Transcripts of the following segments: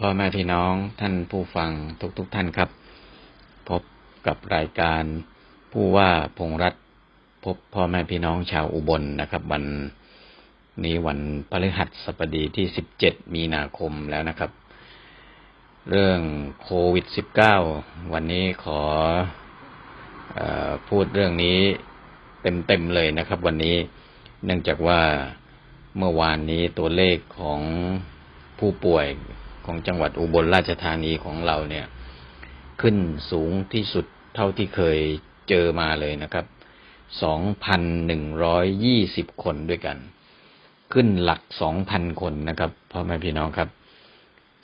พ่อแม่พี่น้องท่านผู้ฟังทุกๆทท่านครับ พบกับรายการผู้ว่าพงษ์รัฐพบพ่อแม่พี่น้องชาวอุบลนะครับ วันนี้วันพฤหัสบดีที่ 17 มีนาคมแล้วนะครับ เรื่องโควิด -19 วันนี้ขออพูดเรื่องนี้เต็มๆเลยนะครับ วันนี้เนื่องจากว่าเมื่อวานนี้ตัวเลขของผู้ป่วย ของจังหวัดอุบลราชธานีของเราเนี่ย ขึ้นสูงที่สุดเท่าที่เคยเจอมาเลยนะครับ 2,120 คนด้วยกัน ขึ้นหลัก 2,000 คนนะครับพ่อแม่พี่น้องครับ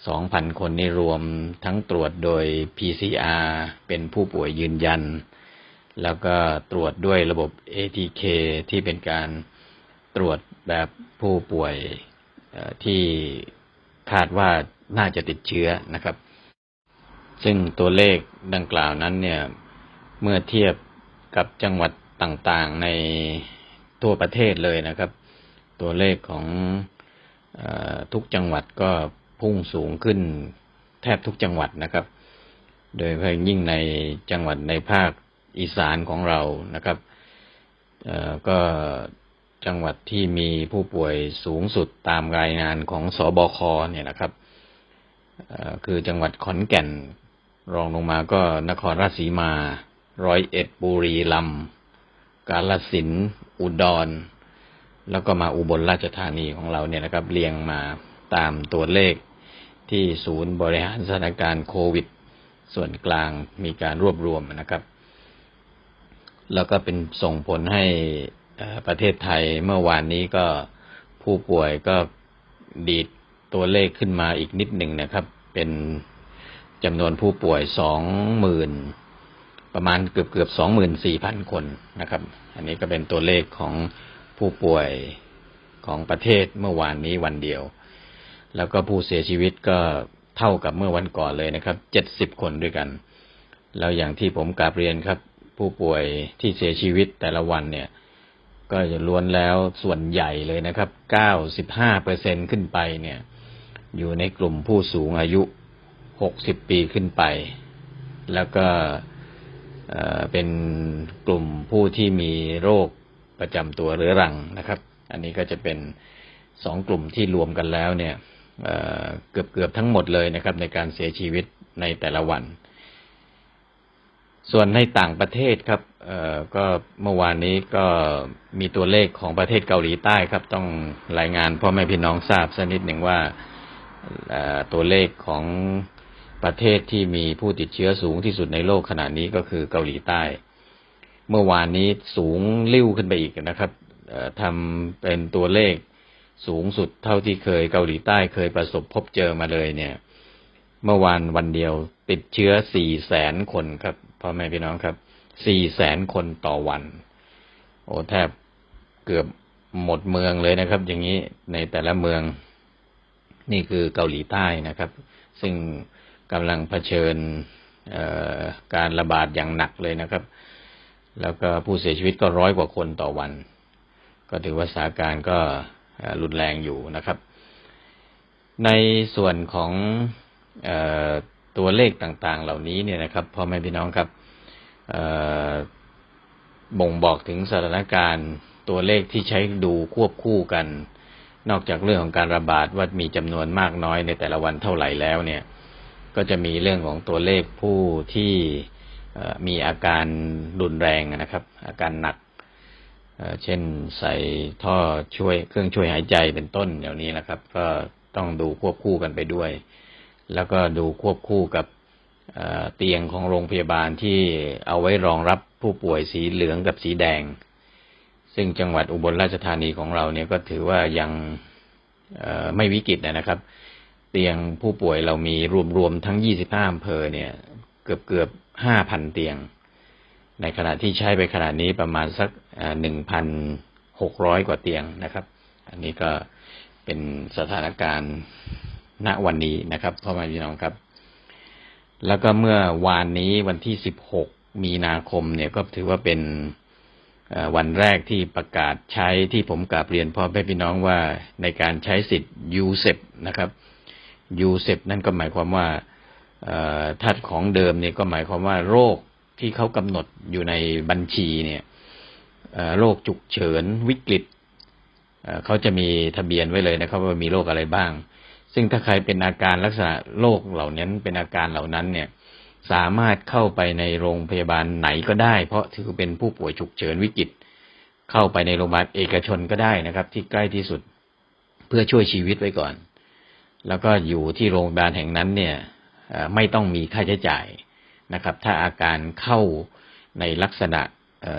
2,000 คนนี่รวมทั้งตรวจโดย PCR เป็นผู้ป่วยยืนยัน แล้วก็ตรวจด้วยระบบ ATK ที่เป็นการตรวจแบบผู้ป่วยที่คาดว่า น่าจะติดเชื้อนะครับ ซึ่งตัวเลขดังกล่าวนั้นเนี่ย เมื่อเทียบกับจังหวัดต่างๆในทั่วประเทศเลยนะครับ ตัวเลขของอทุกจังหวัดก็พุ่งสูงขึ้นแทบทุกจังหวัดนะครับ โดยเฉพาะยิ่งในจังหวัดในภาคอีสานของเรานะครับก็จังหวัดที่มีผู้ป่วยสูงสุดตามรายงานของสอบคเนี่ยนะครับ คือจังหวัดขอนแก่น รองลงมาก็นครราชสีมา ร้อยเอ็ดบุรีลำกาฬสินธุ์อุดร แล้วก็มาอุบลราชธานีของเราเนี่ยนะครับ เรียงมาตามตัวเลขที่ศูนย์บริหารสถานการณ์โควิด ส่วนกลางมีการรวบรวมนะครับ แล้วก็เป็นส่งผลให้ประเทศไทยเมื่อวานนี้ก็ผู้ป่วยก็ดีด ตัวเลขขึ้นมาอีกนิดหนึ่งนะครับ เป็นจำนวนผู้ป่วยสองหมื่นประมาณเกือบเกือบสองหมื่นสี่พันคนนะครับ อันนี้ก็เป็นตัวเลขของผู้ป่วยของประเทศเมื่อวานนี้วันเดียว แล้วก็ผู้เสียชีวิตก็เท่ากับเมื่อวันก่อนเลยนะครับ เจ็ดสิบคนด้วยกัน แล้วอย่างที่ผมกราบเรียนครับ ผู้ป่วยที่เสียชีวิตแต่ละวันเนี่ย ก็จะล้วนแล้วส่วนใหญ่เลยนะครับ95เปอร์เซ็นขึ้นไปเนี่ย อยู่ในกลุ่มผู้สูงอายุ 60 ปีขึ้นไป แล้วก็เป็นกลุ่มผู้ที่มีโรคประจำตัวเรื้อรังนะครับ อันนี้ก็จะเป็นสองกลุ่มที่รวมกันแล้วเนี่ยเกือบเกือบทั้งหมดเลยนะครับ ในการเสียชีวิตในแต่ละวัน ส่วนในต่างประเทศครับก็เมื่อวานนี้ก็มีตัวเลขของประเทศเกาหลีใต้ครับ ต้องรายงานพ่อแม่พี่น้องทราบสักนิดหนึ่งว่า ตัวเลขของประเทศที่มีผู้ติดเชื้อสูงที่สุดในโลกขณะนี้ก็คือเกาหลีใต้ เมื่อวานนี้สูงลิ้วขึ้นไปอีกนะครับทำเป็นตัวเลขสูงสุดเท่าที่เคยเกาหลีใต้เคยประสบพบเจอมาเลยเนี่ย เมื่อวานวันเดียวติดเชื้อสี่แสนคนครับพ่อแม่พี่น้องครับสี่แสนคนต่อวัน โอ้แทบเกือบหมดเมืองเลยนะครับ อย่างนี้ในแต่ละเมือง นี่คือเกาหลีใต้นะครับ ซึ่งกำลังเผชิญการระบาดอย่างหนักเลยนะครับ แล้วก็ผู้เสียชีวิตก็ร้อยกว่าคนต่อวัน ก็ถือว่าสถานการณ์ก็รุนแรงอยู่นะครับ ในส่วนของออตัวเลขต่างๆ เหล่านี้เนี่ยนะครับพ่อแม่พี่น้องครับบ่งบอกถึงสถานการณ์ตัวเลขที่ใช้ดูควบคู่กัน นอกจากเรื่องของการระบาดว่ามีจำนวนมากน้อยในแต่ละวันเท่าไหร่แล้วเนี่ย ก็จะมีเรื่องของตัวเลขผู้ที่มีอาการรุนแรงนะครับ อาการหนักเช่นใส่ท่อช่วยเครื่องช่วยหายใจเป็นต้นเดี๋ยวนี้นะครับ ก็ต้องดูควบคู่กันไปด้วย แล้วก็ดูควบคู่กับเตียงของโรงพยาบาลที่เอาไว้รองรับผู้ป่วยสีเหลืองกับสีแดง ซึ่งจังหวัดอุบลราชธานีของเราเนี่ยก็ถือว่ายังไม่วิกฤตนะครับ เตียงผู้ป่วยเรามีรวมๆทั้ง 25อำเภอเนี่ย เกือบเกือบ5,000 เตียง ในขณะที่ใช้ไปขนาดนี้ประมาณสักหนึ่งพันหกว่าเตียงนะครับ อันนี้ก็เป็นสถานการณ์ณวันนี้นะครับพ่อแม่พี่น้องครับ แล้วก็เมื่อวานนี้วันที่ 16 มีนาคมเนี่ยก็ถือว่าเป็น วันแรกที่ประกาศใช้ที่ผมกราบเรียนพ่อแม่พี่น้องว่าในการใช้สิทธิ์ยูเซปนะครับยูเซปนั่นก็หมายความว่าเอ่อถ้าของเดิมเนี่ยก็หมายความว่าโรคที่เขากำหนดอยู่ในบัญชีเนี่ยโรคฉุกเฉินวิกฤตเอ่อเขาจะมีทะเบียนไว้เลยนะครับ ว่ามีโรคอะไรบ้าง ซึ่งถ้าใครเป็นอาการลักษณะโรคเหล่านั้นเป็นอาการเหล่านั้นเนี่ย สามารถเข้าไปในโรงพยาบาลไหนก็ได้ เพราะถือเป็นผู้ป่วยฉุกเฉินวิกฤต เข้าไปในโรงพยาบาลเอกชนก็ได้นะครับ ที่ใกล้ที่สุดเพื่อช่วยชีวิตไว้ก่อน แล้วก็อยู่ที่โรงพยาบาลแห่งนั้นเนี่ยไม่ต้องมีค่าใช้จ่ายนะครับ ถ้าอาการเข้าในลักษณะ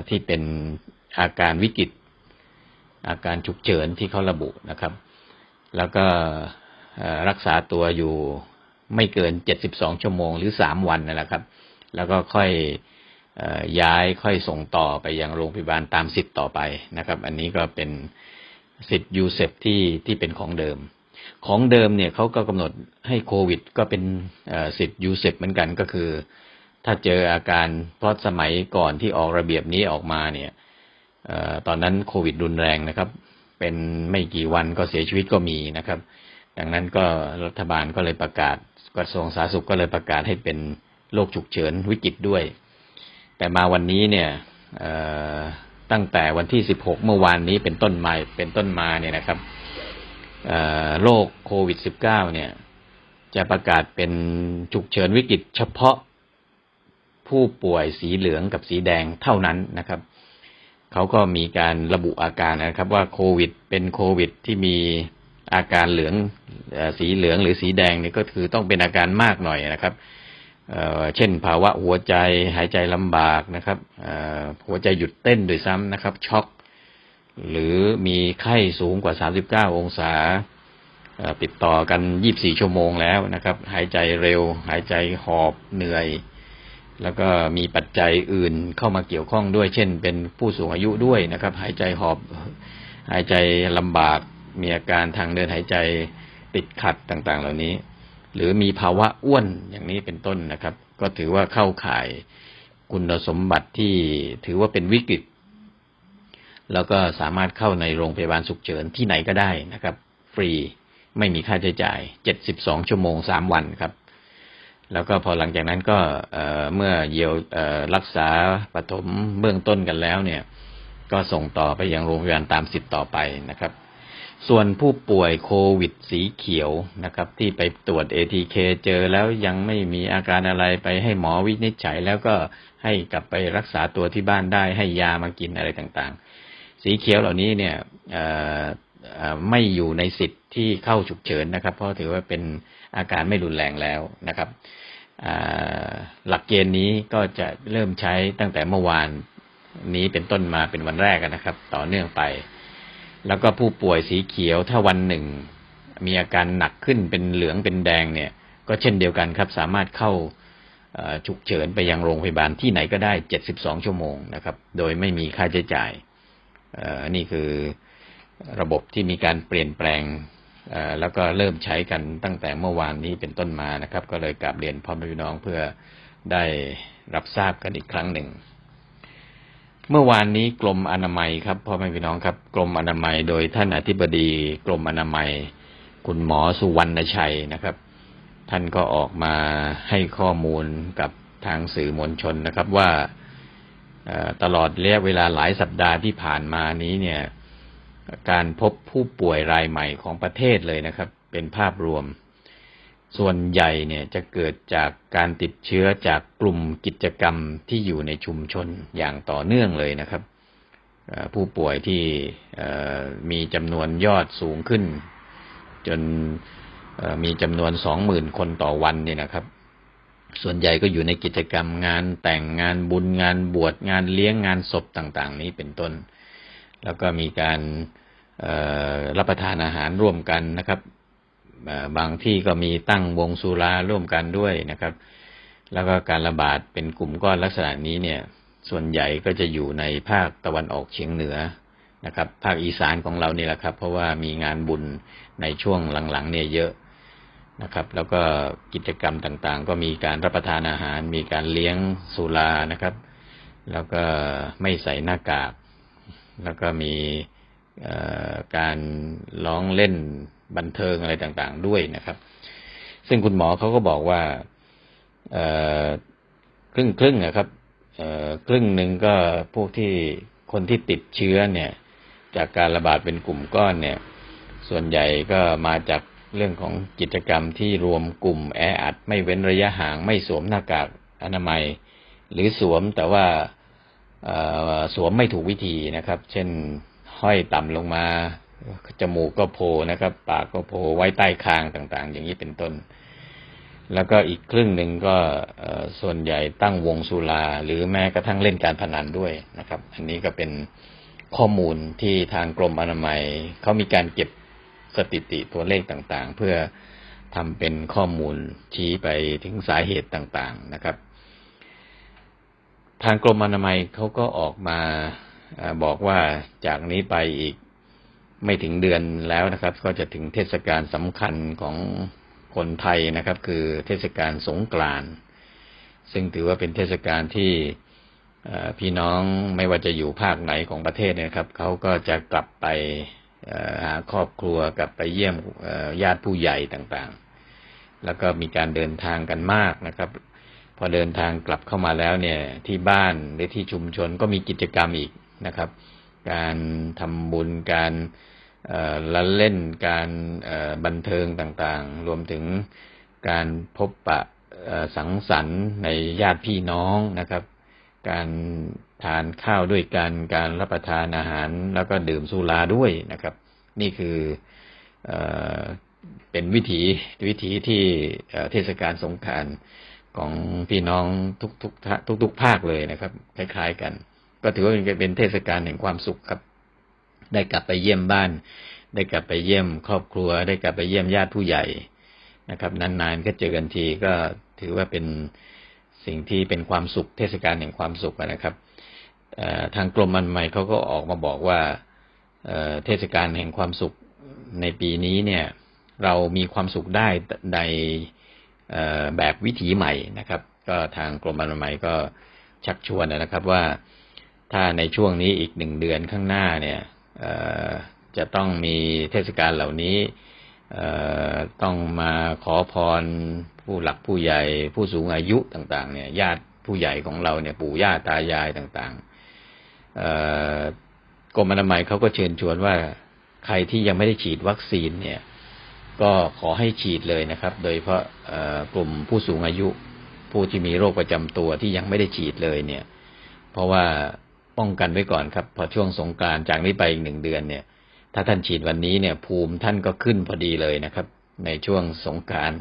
ที่เป็นอาการวิกฤต อาการฉุกเฉินที่เขาระบุนะครับ แล้วก็รักษาตัวอยู่ ไม่เกิน72ชั่วโมงหรือ3วันนั่นแหละครับ แล้วก็ค่อยย้ายค่อยส่งต่อไปยังโรงพยาบาลตามสิทธิ์ต่อไปนะครับ อันนี้ก็เป็นสิทธิ์ยูเซฟที่ที่เป็นของเดิม ของเดิมเนี่ยเขาก็กำหนดให้โควิด ก็เป็นสิทธิ์ยูเซฟเหมือนกันก็คือ ถ้าเจออาการเพราะสมัยก่อนที่ออกระเบียบนี้ออกมาเนี่ยออตอนนั้นโควิดรุนแรงนะครับ เป็นไม่กี่วันก็เสียชีวิตก็มีนะครับ ดังนั้นก็รัฐบาลก็เลยประกาศ กระทรวงสาธารณสุขก็เลยประกาศให้เป็นโรคฉุกเฉินวิกฤตด้วย แต่มาวันนี้เนี่ยตั้งแต่วันที่ 16 เมื่อวานนี้เป็นต้นมาเป็นต้นมาเนี่ยนะครับโรคโควิด -19 เนี่ย จะประกาศเป็นฉุกเฉินวิกฤตเฉพาะผู้ป่วยสีเหลืองกับสีแดงเท่านั้นนะครับ เขาก็มีการระบุอาการนะครับว่าโควิด เป็นโควิดที่มี อาการเหลืองสีเหลืองหรือสีแดงนี่ก็คือต้องเป็นอาการมากหน่อยนะครับเเช่นภาวะหัวใจหายใจลำบากนะครับหัวใจหยุดเต้นด้วยซ้ำนะครับ ช็อก หรือมีไข้สูงกว่า 39 องศาเอ่อติดต่อกัน 24 ชั่วโมงแล้วนะครับ หายใจเร็ว หายใจหอบเหนื่อย แล้วก็มีปัจจัยอื่นเข้ามาเกี่ยวข้องด้วย เช่น เป็นผู้สูงอายุด้วยนะครับ หายใจหอบ หายใจลำบาก มีอาการทางเดินหายใจติดขัดต่างๆ เหล่านี้ หรือมีภาวะอ้วนอย่างนี้เป็นต้นนะครับ ก็ถือว่าเข้าข่ายคุณสมบัติที่ถือว่าเป็นวิกฤต แล้วก็สามารถเข้าในโรงพยาบาลฉุกเฉินที่ไหนก็ได้นะครับ ฟรีไม่มีค่าใช้จ่าย 72 ชั่วโมง 3 วันครับ แล้วก็พอหลังจากนั้นก็เเมื่อเยียวรักษาปฐมเบื้องต้นกันแล้วเนี่ย ก็ส่งต่อไปยังโรงพยาบาลตามสิทธิ์ต่อไปนะครับ ส่วนผู้ป่วยโควิดสีเขียวนะครับ ที่ไปตรวจ ATK เจอแล้วยังไม่มีอาการอะไรไปให้หมอวินิจฉัย แล้วก็ให้กลับไปรักษาตัวที่บ้านได้ให้ยามากินอะไรต่างๆ สีเขียวเหล่านี้เนี่ยไม่อยู่ในสิทธิ์ที่เข้าฉุกเฉินนะครับ เพราะถือว่าเป็นอาการไม่รุนแรงแล้วนะครับหลักเกณฑ์นี้ก็จะเริ่มใช้ตั้งแต่เมื่อวานนี้เป็นต้นมาเป็นวันแรกนะครับ ต่อเนื่องไป แล้วก็ผู้ป่วยสีเขียวถ้าวันหนึ่ง มีอาการหนักขึ้นเป็นเหลืองเป็นแดงเนี่ย ก็เช่นเดียวกันครับ สามารถเข้าฉุกเฉินไปยังโรงพยาบาลที่ไหนก็ได้ 72 ชั่วโมงนะครับ โดยไม่มีค่าใช้จ่ายนี่คือระบบที่มีการเปลี่ยนแปลงแล้วก็เริ่มใช้กันตั้งแต่เมื่อวานนี้เป็นต้นมานะครับ ก็เลยกราบเรียนพ่อแม่พี่น้องเพื่อได้รับทราบกันอีกครั้งหนึ่ง เมื่อวานนี้กรมอนามัยครับพ่อแม่พี่น้องครับกรมอนามัยโดยท่านอธิบดีกรมอนามัย คุณหมอสุวรรณชัยนะครับ ท่านก็ออกมาให้ข้อมูลกับทางสื่อมวลชนนะครับว่าตลอดระยะเวลาหลายสัปดาห์ที่ผ่านมานี้เนี่ย การพบผู้ป่วยรายใหม่ของประเทศเลยนะครับ เป็นภาพรวม ส่วนใหญ่เนี่ยจะเกิดจากการติดเชื้อจากกลุ่มกิจกรรมที่อยู่ในชุมชนอย่างต่อเนื่องเลยนะครับ ผู้ป่วยที่มีจำนวนยอดสูงขึ้น จนมีจำนวนสองหมื่นคนต่อวันเนี่ยนะครับ ส่วนใหญ่ก็อยู่ในกิจกรรมงานแต่งงานบุญงานบวชงานเลี้ยงงานศพต่าง ๆ นี้เป็นต้น แล้วก็มีการรับประทานอาหารร่วมกันนะครับ บางที่ก็มีตั้งวงสุราร่วมกันด้วยนะครับ แล้วก็การระบาดเป็นกลุ่มก้อนลักษณะนี้เนี่ย ส่วนใหญ่ก็จะอยู่ในภาคตะวันออกเฉียงเหนือนะครับ ภาคอีสานของเรานี่แหละครับ เพราะว่ามีงานบุญในช่วงหลังๆ เนี่ยเยอะนะครับ แล้วก็กิจกรรมต่างๆ ก็มีการรับประทานอาหาร มีการเลี้ยงสุรานะครับ แล้วก็ไม่ใส่หน้ากาก แล้วก็มีการร้องเล่น บันเทิงอะไรต่างๆด้วยนะครับ ซึ่งคุณหมอเขาก็บอกว่าครึ่งครึ่งๆนะครับครึ่งหนึ่งก็พวกที่คนที่ติดเชื้อเนี่ย จากการระบาดเป็นกลุ่มก้อนเนี่ย ส่วนใหญ่ก็มาจากเรื่องของกิจกรรมที่รวมกลุ่มแออัด ไม่เว้นระยะห่างไม่สวมหน้ากากอนามัย หรือสวมแต่ว่าสวมไม่ถูกวิธีนะครับ เช่นห้อยต่ำลงมา จมูกก็โผล่นะครับ ปากก็โผล่ไว้ใต้คางต่างๆ อย่างนี้เป็นต้น แล้วก็อีกครึ่งหนึ่งก็ส่วนใหญ่ตั้งวงสุราหรือแม้กระทั่งเล่นการพนันด้วยนะครับ อันนี้ก็เป็นข้อมูลที่ทางกรมอนามัยเขามีการเก็บสถิติตัวเลขต่างๆ เพื่อทำเป็นข้อมูลชี้ไปถึงสาเหตุต่างๆนะครับ ทางกรมอนามัยเขาก็ออกมาบอกว่าจากนี้ไปอีก ไม่ถึงเดือนแล้วนะครับ ก็จะถึงเทศกาลสำคัญของคนไทยนะครับ คือเทศกาลสงกรานต์ซึ่งถือว่าเป็นเทศกาลที่พี่น้องไม่ว่าจะอยู่ภาคไหนของประเทศเนะครับเขาก็จะกลับไปหาครอบครัวกลับไปเยี่ยมญาติผู้ใหญ่ต่างๆ แล้วก็มีการเดินทางกันมากนะครับ พอเดินทางกลับเข้ามาแล้วเนี่ย ที่บ้านหรือที่ชุมชนก็มีกิจกรรมอีกนะครับ การทำบุญการ ละเล่นการบันเทิงต่างๆ รวมถึงการพบปะสังสรรค์ในญาติพี่น้องนะครับ การทานข้าวด้วยกัน การรับประทานอาหาร แล้วก็ดื่มสุราด้วยนะครับ นี่คือเอเป็นวิถีวิถีที่เทศกาลสงกานต์ของพี่น้องทุกทุกทุกทุกภาคเลยนะครับ คล้าย ๆ กัน ก็ถือว่าเป็นเทศกาลแห่งความสุขครับ ได้กลับไปเยี่ยมบ้าน ได้กลับไปเยี่ยมครอบครัว ได้กลับไปเยี่ยมญาติผู้ใหญ่นะครับ นานๆก็เจอกันทีก็ถือว่าเป็นสิ่งที่เป็นความสุขเทศกาลแห่งความสุขนะครับทางกรมอนามัยเขาก็ออกมาบอกว่าเทศกาลแห่งความสุขในปีนี้เนี่ย เรามีความสุขได้ในแบบวิถีใหม่นะครับ ก็ทางกรมอนามัยก็ชักชวนนะครับว่าถ้าในช่วงนี้อีกหนึ่งเดือนข้างหน้าเนี่ย จะต้องมีเทศกาลเหล่านี้ต้องมาขอพรผู้หลักผู้ใหญ่ ผู้สูงอายุต่าง ๆ เนี่ย ญาติผู้ใหญ่ของเราเนี่ย ปู่ย่าตายายต่างๆกรมอนามัยเขาก็เชิญชวนว่าใครที่ยังไม่ได้ฉีดวัคซีนเนี่ย ก็ขอให้ฉีดเลยนะครับ โดยเฉพาะกลุ่มผู้สูงอายุ ผู้ที่มีโรคประจำตัวที่ยังไม่ได้ฉีดเลยเนี่ย เพราะว่า ป้องกันไว้ก่อนครับ พอช่วงสงกรารจากนี้ไปอีกหนึ่งเดือนเนี่ย ถ้าท่านฉีดวันนี้เนี่ย ภูมิท่านก็ขึ้นพอดีเลยนะครับ ในช่วงสงกราร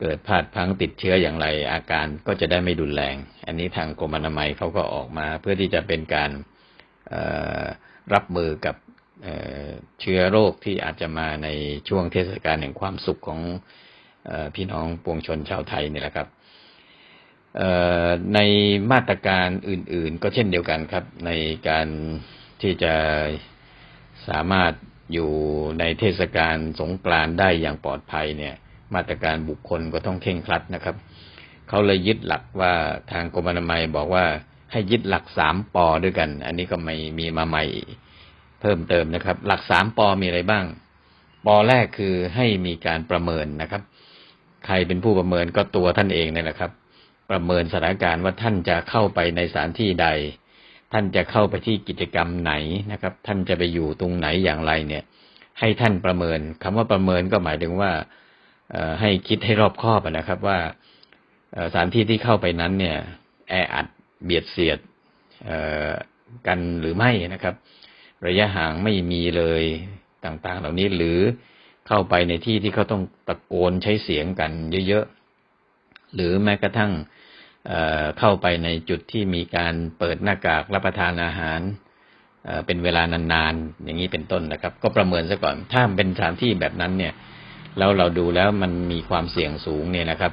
เกิดพลาดพังติดเชื้ออย่างไร อาการก็จะได้ไม่ดุนแรง อันนี้ทางกรมอนามัยเขาก็ออกมา เพื่อที่จะเป็นการรับมือกับเชื้อโรคที่อาจจะมาในช่วงเทศกาลแห่งความสุขของอพี่น้องปวงชนชาวไทยนี่แหละครับ ในมาตรการอื่น ๆ ก็เช่นเดียวกันครับ ในการที่จะสามารถอยู่ในเทศกาลสงกรานต์ได้อย่างปลอดภัยเนี่ย มาตรการบุคคลก็ต้องเคร่งครัดนะครับ เขาเลยยึดหลักว่าทางกรมอนามัยบอกว่าให้ยึดหลักสามปอด้วยกัน อันนี้ก็ไม่มีมาใหม่เพิ่มเติมนะครับ หลักสามปอมีอะไรบ้าง ปอแรกคือให้มีการประเมินนะครับ ใครเป็นผู้ประเมินก็ตัวท่านเองนี่แหละครับ ประเมินสถานการณ์ว่าท่านจะเข้าไปในสถานที่ใด ท่านจะเข้าไปที่กิจกรรมไหนนะครับ ท่านจะไปอยู่ตรงไหนอย่างไรเนี่ย ให้ท่านประเมินคำว่าประเมินก็หมายถึงว่าให้คิดให้รอบคอบนะครับว่าสถานที่ที่เข้าไปนั้นเนี่ยแออัดเบียดเสียดกันหรือไม่นะครับ ระยะห่างไม่มีเลยต่างๆ เหล่านี้หรือเข้าไปในที่ที่เขาต้องตะโกนใช้เสียงกันเยอะๆ หรือแม้กระทั่งเข้าไปในจุดที่มีการเปิดหน้ากากรับประทานอาหารเป็นเวลานานๆอย่างนี้เป็นต้นนะครับ ก็ประเมินซะก่อน ถ้าเป็นสถานที่แบบนั้นเนี่ยแล้วเราดูแล้วมันมีความเสี่ยงสูงเนี่ยนะครับ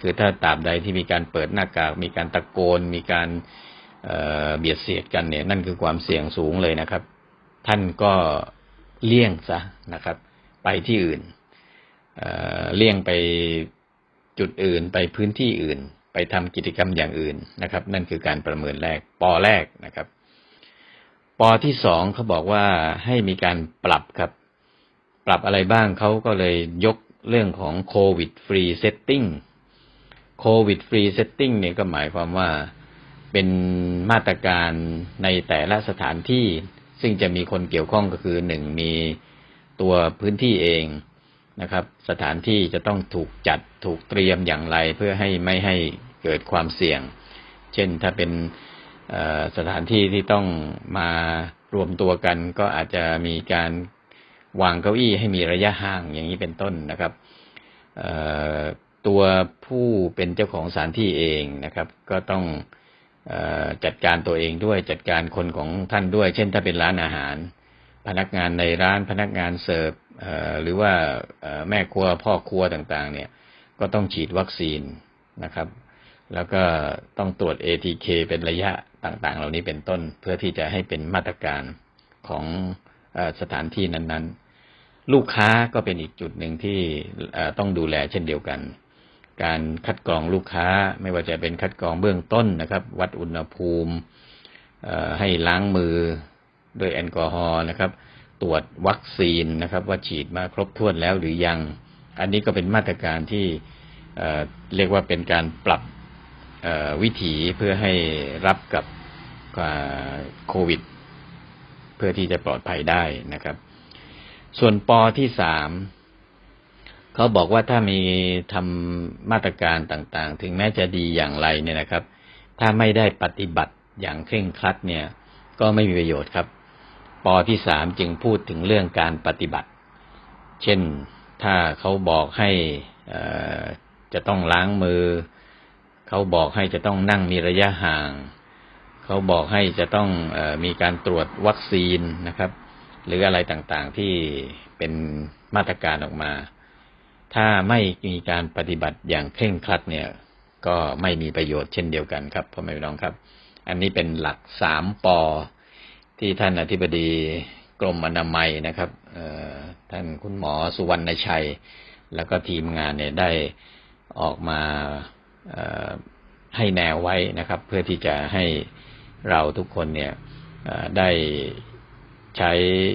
คือถ้าตราบใดที่มีการเปิดหน้ากาก มีการตะโกน มีการเเบียดเสียดกันเนี่ย นั่นคือความเสี่ยงสูงเลยนะครับ ท่านก็เลี่ยงซะนะครับ ไปที่อื่นเเลี่ยงไป จุดอื่นไปพื้นที่อื่น ไปทำกิจกรรมอย่างอื่นนะครับ นั่นคือการประเมินแรกปอแรกนะครับปอที่สองเขาบอกว่าให้มีการปรับครับ ปรับอะไรบ้างเขาก็เลยยกเรื่องของโควิดฟรีเซตติ้งโควิดฟรีเซตติ้งเนี่ยก็หมายความว่าเป็นมาตรการในแต่ละสถานที่ ซึ่งจะมีคนเกี่ยวข้องก็คือหนึ่งมีตัวพื้นที่เอง นะครับ สถานที่จะต้องถูกจัดถูกเตรียมอย่างไรเพื่อให้ไม่ให้เกิดความเสี่ยง เช่นถ้าเป็นสถานที่ที่ต้องมารวมตัวกัน ก็อาจจะมีการวางเก้าอี้ให้มีระยะห่างอย่างนี้เป็นต้นนะครับตัวผู้เป็นเจ้าของสถานที่เองนะครับ ก็ต้องอจัดการตัวเองด้วยจัดการคนของท่านด้วย เช่น ถ้าเป็นร้านอาหาร พนักงานในร้านพนักงานเสิร์ฟ หรือว่าแม่ครัวพ่อครัวต่างๆ เนี่ยก็ต้องฉีดวัคซีนนะครับ แล้วก็ต้องตรวจ ATK เป็นระยะต่างๆ เหล่านี้เป็นต้นเพื่อที่จะให้เป็นมาตรการของสถานที่นั้นๆ ลูกค้าก็เป็นอีกจุดหนึ่งที่ต้องดูแลเช่นเดียวกัน การคัดกรองลูกค้าไม่ว่าจะเป็นคัดกรองเบื้องต้นนะครับ วัดอุณหภูมิให้ล้างมือด้วยแอลกอฮอล์นะครับ ตรวจวัคซีนนะครับ ว่าฉีดมาครบถ้วนแล้วหรือยัง อันนี้ก็เป็นมาตรการที่เรียกว่าเป็นการปรับวิถีเพื่อให้รับกับโควิด เพื่อที่จะปลอดภัยได้นะครับ ส่วนปอที่สามเขาบอกว่าถ้ามีทำมาตรการต่างๆ ถึงแม้จะดีอย่างไรเนี่ยนะครับ ถ้าไม่ได้ปฏิบัติอย่างเคร่งครัดเนี่ย ก็ไม่มีประโยชน์ครับ ปอที่สามจึงพูดถึงเรื่องการปฏิบัติ เช่นถ้าเขาบอกให้จะต้องล้างมือ เขาบอกให้จะต้องนั่งมีระยะห่าง เขาบอกให้จะต้องอมีการตรวจวัคซีนนะครับ หรืออะไรต่างๆที่เป็นมาตรการออกมา ถ้าไม่มีการปฏิบัติอย่างเคร่งครัดเนี่ย ก็ไม่มีประโยชน์เช่นเดียวกันครับพ่อแม่พี่น้องครับ อันนี้เป็นหลักสามปอ ที่ท่านอธิบดีกรมอนามัยนะครับท่านคุณหมอสุวรรณชัย แล้วก็ทีมงานเนี่ยได้ออกมาให้แนวไว้นะครับ เพื่อที่จะให้เราทุกคนเนี่ยได้ใช้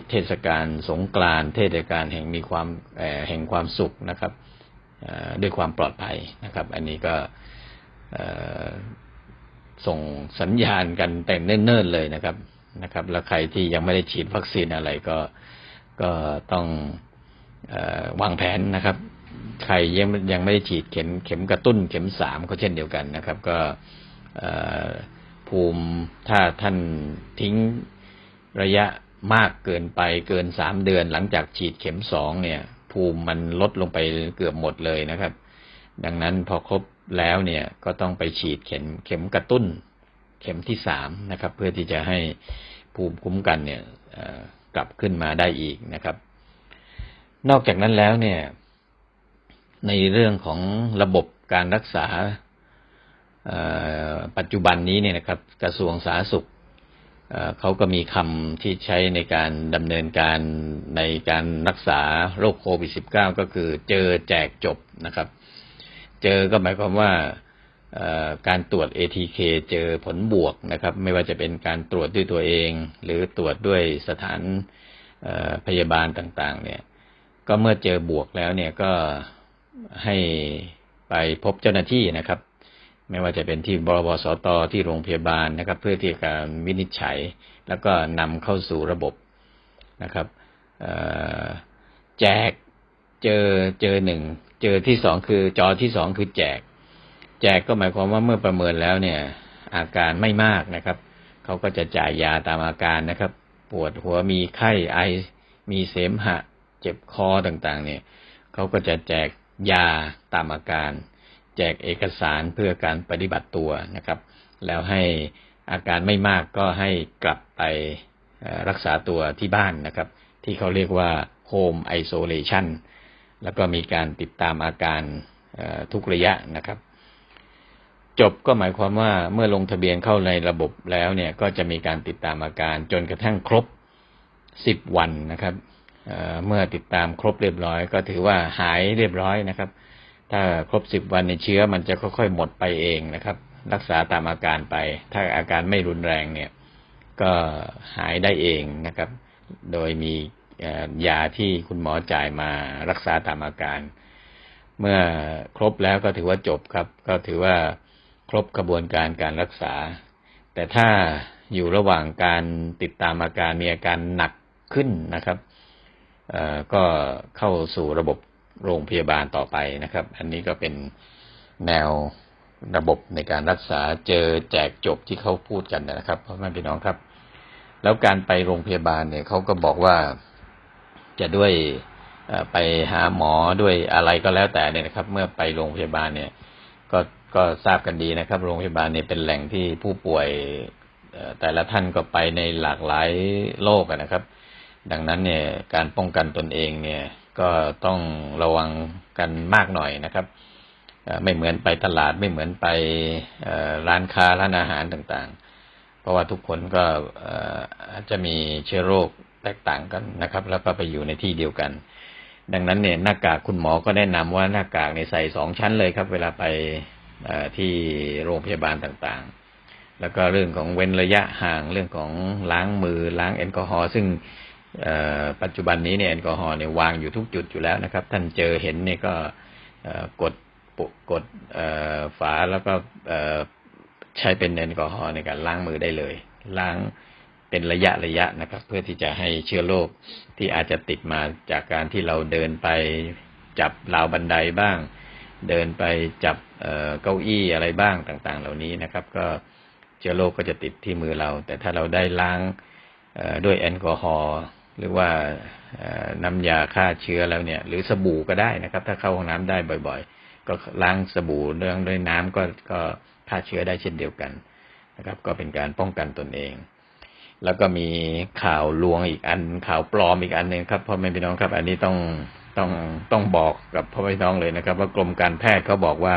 เทศกาลสงกรานเทศกาลแห่งมีความแห่งความสุขนะครับด้วยความปลอดภัยนะครับ อันนี้ก็ส่งสัญญาณกันแต่เนิ่นๆเลยนะครับ นะครับ แล้วใครที่ยังไม่ได้ฉีดวัคซีนอะไรก็ก็ต้องอวางแผนนะครับ ใครยังยังไม่ได้ฉีดเข็มเข็มกระตุ้นเข็มสามก็เช่นเดียวกันนะครับ ก็ภูมิถ้าท่านทิ้งระยะมากเกินไปเกินสามเดือนหลังจากฉีดเข็มสองเนี่ย ภูมิมันลดลงไปเกือบหมดเลยนะครับ ดังนั้นพอครบแล้วเนี่ยก็ต้องไปฉีดเข็มเข็มกระตุ้น เข็มที่สามนะครับ เพื่อที่จะให้ภูมิคุ้มกันเนี่ยกลับขึ้นมาได้อีกนะครับ นอกจากนั้นแล้วเนี่ย ในเรื่องของระบบการรักษาปัจจุบันนี้เนี่ยนะครับ กระทรวงสาธารณสุขเขาก็มีคำที่ใช้ในการดำเนินการในการรักษาโรคโควิด -19 ก็คือเจอแจกจบนะครับ เจอก็หมายความว่า การตรวจ ATK เจอผลบวกนะครับ ไม่ว่าจะเป็นการตรวจด้วยตัวเอง หรือตรวจด้วยสถานพยาบาลต่างๆ เนี่ย ก็เมื่อเจอบวกแล้วเนี่ยก็ให้ไปพบเจ้าหน้าที่นะครับ ไม่ว่าจะเป็นที่บรบสตที่โรงพยาบาลนะครับ เพื่อที่การวินิจฉัย แล้วก็นำเข้าสู่ระบบนะครับแจกเจอเจอหนึ่ง เจอที่สองคือจอที่สองคือแจก แจกก็หมายความว่าเมื่อประเมินแล้วเนี่ย อาการไม่มากนะครับ เขาก็จะจ่ายยาตามอาการนะครับ ปวดหัวมีไข้ไอ มีเสมหะ เจ็บคอต่างๆ เนี่ย เขาก็จะแจกยาตามอาการ แจกเอกสารเพื่อการปฏิบัติตัวนะครับ แล้วให้อาการไม่มากก็ให้กลับไปรักษาตัวที่บ้านนะครับ ที่เขาเรียกว่า Home Isolation แล้วก็มีการติดตามอาการทุกระยะนะครับ จบก็หมายความว่าเมื่อลงทะเบียนเข้าในระบบแล้วเนี่ยก็จะมีการติดตามอาการจนกระทั่งครบสิบวันนะครับเเมื่อติดตามครบเรียบร้อย ก็ถือว่าหายเรียบร้อยนะครับ ถ้าครบสิบวันในเชื้อมันจะค่อยๆหมดไปเองนะครับ รักษาตามอาการไป ถ้าอาการไม่รุนแรงเนี่ย ก็หายได้เองนะครับ โดยมียาที่คุณหมอจ่ายมารักษาตามอาการ เมื่อครบแล้วก็ถือว่าจบครับ ก็ถือว่า ครบกระบวนการการรักษา แต่ถ้าอยู่ระหว่างการติดตามอาการมีอาการหนักขึ้นนะครับก็เข้าสู่ระบบโรงพยาบาลต่อไปนะครับ อันนี้ก็เป็นแนวระบบในการรักษาเจอแจกจบที่เขาพูดกันนะครับพ่อแม่พี่น้องครับ แล้วการไปโรงพยาบาลเนี่ยเขาก็บอกว่าจะด้วยไปหาหมอด้วยอะไรก็แล้วแต่เนี่ยนะครับ เมื่อไปโรงพยาบาลเนี่ย ก็ ก็ทราบกันดีนะครับ โรงพยาบาลเนี่ยเป็นแหล่งที่ผู้ป่วยแต่ละท่านก็ไปในหลากหลายโรคนะครับ ดังนั้นเนี่ยการป้องกันตนเองเนี่ยก็ต้องระวังกันมากหน่อยนะครับ ไม่เหมือนไปตลาดไม่เหมือนไปร้านค้าร้านอาหารต่างๆ เพราะว่าทุกคนก็อาจจะมีเชื้อโรคแตกต่างกันนะครับ แล้วก็ไปอยู่ในที่เดียวกัน ดังนั้นเนี่ยหน้ากากคุณหมอก็แนะนำว่าหน้ากากเนี่ยใส่สองชั้นเลยครับ เวลาไป ที่โรงพยาบาลต่างๆ แล้วก็เรื่องของเว้นระยะห่างเรื่องของล้างมือล้างแอลกอฮอล์ซึ่งปัจจุบันนี้เนี่ยแอลกอฮอล์เนี่ยวางอยู่ทุกจุดอยู่แล้วนะครับ ท่านเจอเห็นเนี่ยก็กดกดฝาแล้วก็ใช้เป็นแอลกอฮอล์ในการล้างมือได้เลย ล้างเป็นระยะระยะนะครับ เพื่อที่จะให้เชื้อโรคที่อาจจะติดมาจากการที่เราเดินไปจับราวบันไดบ้าง เดินไปจับเก้าอี้อะไรบ้างต่าง ๆ เหล่านี้นะครับ ก็เชื้อโรคก็จะติดที่มือเรา แต่ถ้าเราได้ล้างด้วยแอลกอฮอล์หรือว่าน้ำยาฆ่าเชื้อแล้วเนี่ย หรือสบู่ก็ได้นะครับ ถ้าเข้าห้องน้ำได้บ่อย ๆ ก็ล้างสบู่เรื่องด้วยน้ำก็ก็ฆ่าเชื้อได้เช่นเดียวกันนะครับ ก็เป็นการป้องกันตนเอง แล้วก็มีข่าวลวงอีกอันข่าวปลอมอีกอันหนึ่งครับพ่อแม่พี่น้องครับ อันนี้ต้อง ต้องต้องบอกกับพ่อแม่พี่น้องเลยนะครับ ว่ากรมการแพทย์เขาบอกว่า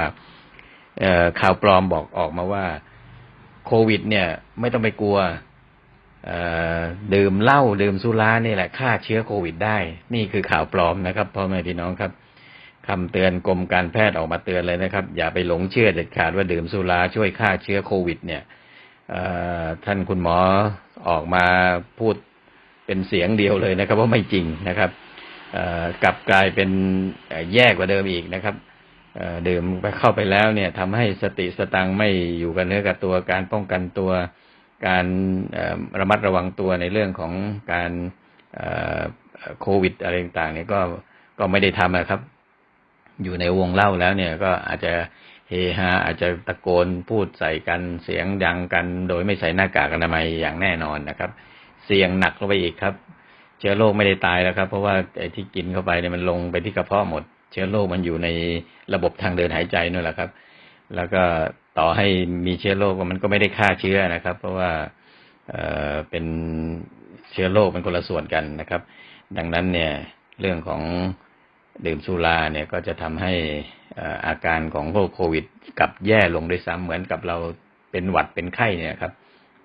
ข่าวปลอมบอกออกมาว่า โควิด เนี่ย ไม่ต้องไปกลัวดื่มเหล้าดื่มสุรานี่แหละฆ่าเชื้อโควิด ได้ นี่คือข่าวปลอมนะครับพ่อแม่พี่น้องครับคำเตือนกรมการแพทย์ออกมาเตือนเลยนะครับ อย่าไปหลงเชื่อเด็ดขาดว่าดื่มสุราช่วยฆ่าเชื้อโควิด เนี่ยท่านคุณหมอออกมาพูดเป็นเสียงเดียวเลยนะครับ ว่าไม่จริงนะครับ กลับกลายเป็นแย่กว่าเดิมอีกนะครับดื่มไปเข้าไปแล้วเนี่ยทำให้สติสตังไม่อยู่กับเนื้อกับตัวการป้องกันตัว การระมัดระวังตัวในเรื่องของการโควิดอะไรต่างๆเนี่ยก็ก็ไม่ได้ทำนะครับ อยู่ในวงเล่าแล้วเนี่ยก็อาจจะเฮฮาอาจจะตะโกนพูดใส่กันเสียงดังกัน โดยไม่ใส่หน้ากากอนามัยอย่างแน่นอนนะครับ เสี่ยงหนักลงไปอีกครับ เชื้อโรคไม่ได้ตายแล้วครับ เพราะว่าไอ้ที่กินเข้าไปเนี่ยมันลงไปที่กระเพาะหมด เชื้อโรคมันอยู่ในระบบทางเดินหายใจนั่นแหละครับ แล้วก็ต่อให้มีเชื้อโรคมันก็ไม่ได้ฆ่าเชื้อนะครับ เพราะว่าเอ่อเป็นเชื้อโรคเป็นคนละส่วนกันนะครับ ดังนั้นเนี่ยเรื่องของดื่มสุราเนี่ยก็จะทำให้อาการของโรคโควิดกลับแย่ลงด้วยซ้ำเหมือนกับเราเป็นหวัดเป็นไข้เนี่ยครับ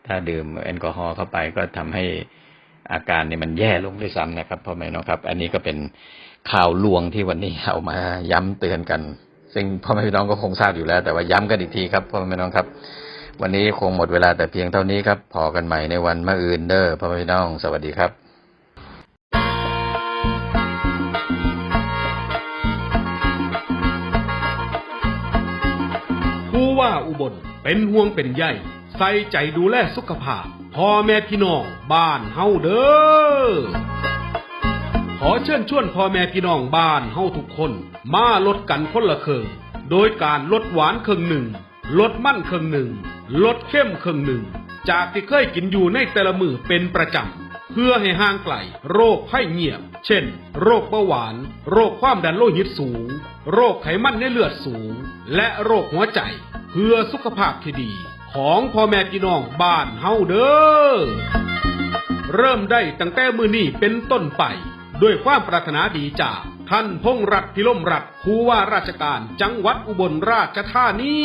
ถ้าดื่มแอลกอฮอล์เข้าไปก็ทำให้ อาการเนี่ยมันแย่ลงด้วยซ้ำนะครับพ่อแม่น้องครับ อันนี้ก็เป็นข่าวลวงที่วันนี้เอามาย้ำเตือนกัน ซึ่งพ่อแม่พี่น้องก็คงทราบอยู่แล้ว แต่ว่าย้ำกันอีกทีครับพ่อแม่พี่น้องครับ วันนี้คงหมดเวลาแต่เพียงเท่านี้ครับพอกันใหม่ในวันมะอื่นเด้อพ่อแม่พี่น้อง สวัสดีครับผู้ว่าอุบลเป็นห่วงเป็นใย ใส่ใจดูแลสุขภาพพ่อแม่พี่น้องบ้านเฮาเด้อ ขอเชิญชวนพ่อแม่พี่น้องบ้านเฮาทุกคน มาลดกันคนละเครึ่งโดยการลดหวานเครึ่งหนึ่งลดมันเครึ่งหนึ่งลดเข้มเครึ่งหนึ่งจากที่เคยกินอยู่ในแต่ละมือเป็นประจำเพื่อให้ห่างไกลโรคไข้เงียบ เช่น โรคเบาหวาน โรคความดันโลหิตสูง โรคไขมันในเลือดสูง และโรคหัวใจ เพื่อสุขภาพที่ดี ของพ่อแม่พี่น้องบ้านเฮาเด้อ เริ่มได้ตั้งแต่มือนี้เป็นต้นไป ด้วยความปรารถนาดีจากท่านพงษ์รัตพิลมรัตผู้ว่าราชการจังหวัดอุบลราชธานี